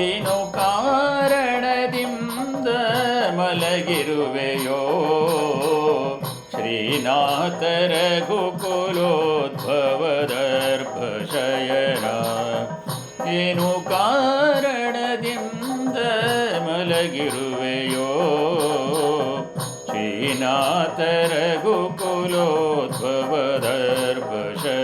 ಏನು ಕಾರಣದಿಂದ ಮಲಗಿರುವೆಯೋ ಶ್ರೀನಾಥ ರಘುಕುಲೋದ್ಭವದರ್ಭಶಯನ ಏನು ಕಾರಣದಿಂದ ಮಲಗಿರುವೆಯೋ ಶ್ರೀನಾಥ ರಘುಕುಲೋದ್ಭವದರ್ಭಶಯನ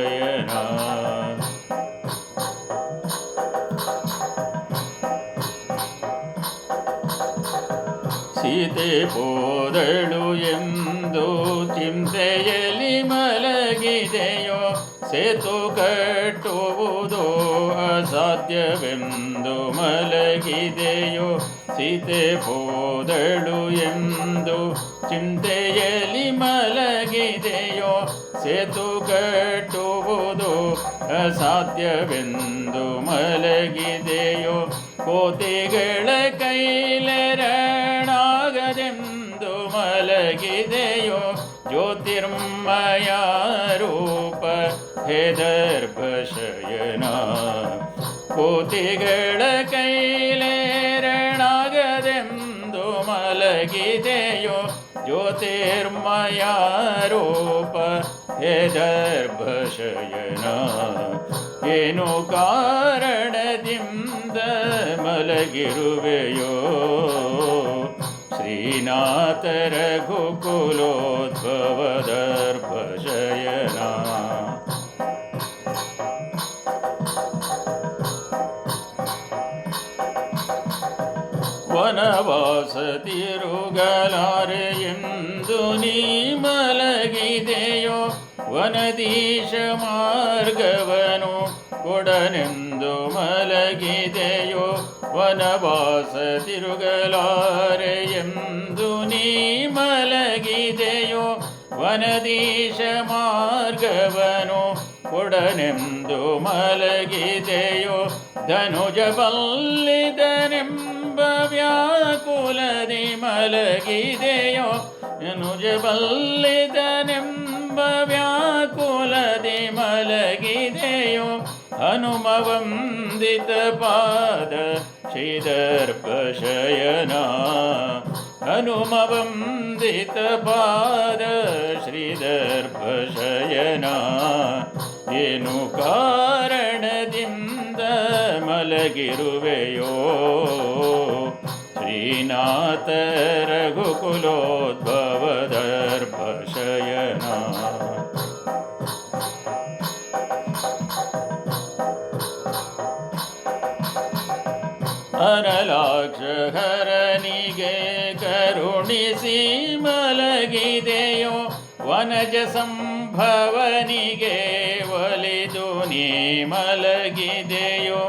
ಸೀತೆ ಹೋದಳು ಎಂದು ಚಿಂತೆಯಲ್ಲಿ ಮಲಗಿದೆಯೋ? ಸೇತು ಕಟ್ಟುವುದು ಅಸಾಧ್ಯವೆಂದು ಮಲಗಿದೆಯೋ? ಸೀತೆ ಹೋದಳು ಎಂದು ಚಿಂತೆಯಲ್ಲಿ ಮಲಗಿದೆಯೋ? ಸೇತು ಕಟ್ಟುವುದು ಅಸಾಧ್ಯವೆಂದು ಮಲಗಿದೆಯೋ? ಕೋತಿಗಳ ಕೈಲೆರಣಾಗದೆಂದು ಮಲಗಿದೆಯೋ? ಜ್ಯೋತಿರ್ಮಯ ರೂಪ ಹೇ ದರ್ಭಶಯನ. ಕೋತಿಗಳ ಕೈಲೇರಣಾಗದೆಂದು ಮಲಗಿದೆಯೋ? ಜ್ಯೋತಿರ್ಮಯ ರೂಪ ಹೇ ಏನು ಕಾರಣದಿಂದ ಮಲಗಿರುವೆಯೋ? ಶ್ರೀನಾಥ ರಘುಕುಲೋದ್ಭವದರ್ಭಶಯನ ವನವಾಸ ತಿರುಗಲಾರೆ ಎಂದು ನೀ ಮಲಗಿದೆಯೋ ವನದೀಶ ಮಾರ್ಗವನು ഉടനെന്തു മലകിതയോ? വനവാസ തിരുകലാരെ നീ മലകിതയോ? വനദീശ മാർഗവനോ ഉടനെന്തു മലകിതയോ? ധനുജപല്ലിതനെമ്പവ്യാകുലതി മലകിതയോ ധനുജപല്ലിതനെമ്പ വ്യാകുലതി മലകിതയോ ಬಲ್ಲಿದನೆಂಬ ವ್ಯಾಕುಲದಿ ಮಲಗಿದೆಯೋ ಹನುಮ ವಂದಿತ ಪಾದ ಮಲಗಿರುವೆಯೋ? ಶ್ರೀನಾಥ ವಂದಿತ ಅನಲಾಕ್ಷಹರನಿಗೆ ಕರುಣಿಸಿ ಮಲಗಿದೆಯೋ ವನಜ ಸಂಭವನಿಗೆ ಒಲಿದು ನೀ ಮಲಗಿದೆಯೋ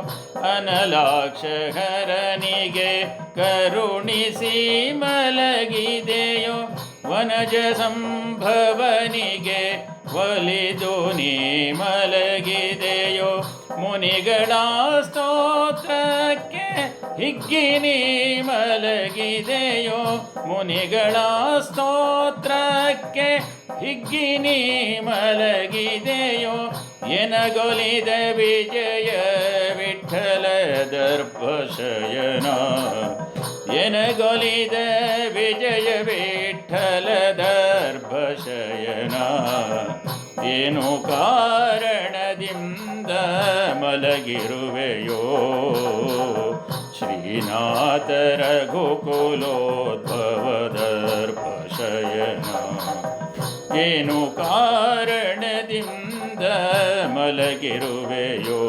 ಅನಲಾಕ್ಷಹರನಿಗೆ ಕರುಣಿಸಿ ಮಲಗಿದೆಯೋ ವನಜ ಸಂಭವನಿಗೆ ಒಲಿದು ನೀ ಮಲಗಿದೆಯೋ ಮುನಿಗಳ ಸ್ತೋತ್ರಕ್ಕೆ ಹಿಗ್ಗಿನಿ ಮಲಗಿದೆಯೋ ಮುನಿಗಳ ಸ್ತೋತ್ರಕ್ಕೆ ಹಿಗ್ಗಿನಿ ಮಲಗಿದೆಯೋ ಎನಗೊಲಿದ ವಿಜಯ ವಿಠಲ ದರ್ಪಶಯನ. ಎನಗೊಲಿದ ವಿಜಯ ವಿಠಲ ದರ್ಭಶಯನ ಏನು ಕಾರಣದಿಂದ ಮಲಗಿರುವೆಯೋ ಶ್ರೀನಾಥ ರಘುಕುಲೋದ್ಭವದರ್ಭಶಯನ ಏನು ಕಾರಣದಿಂದ ಮಲಗಿರುವೆಯೋ?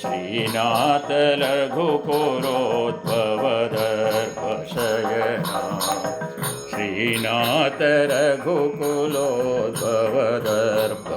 ಶ್ರೀನಾಥ ಲಘುಕುಲೋದ್ಭವದರ್ಭಶಯನ ಶ್ರೀನಾಥ ರಘುಕುಲೋದ್ಭವದರ್ಭ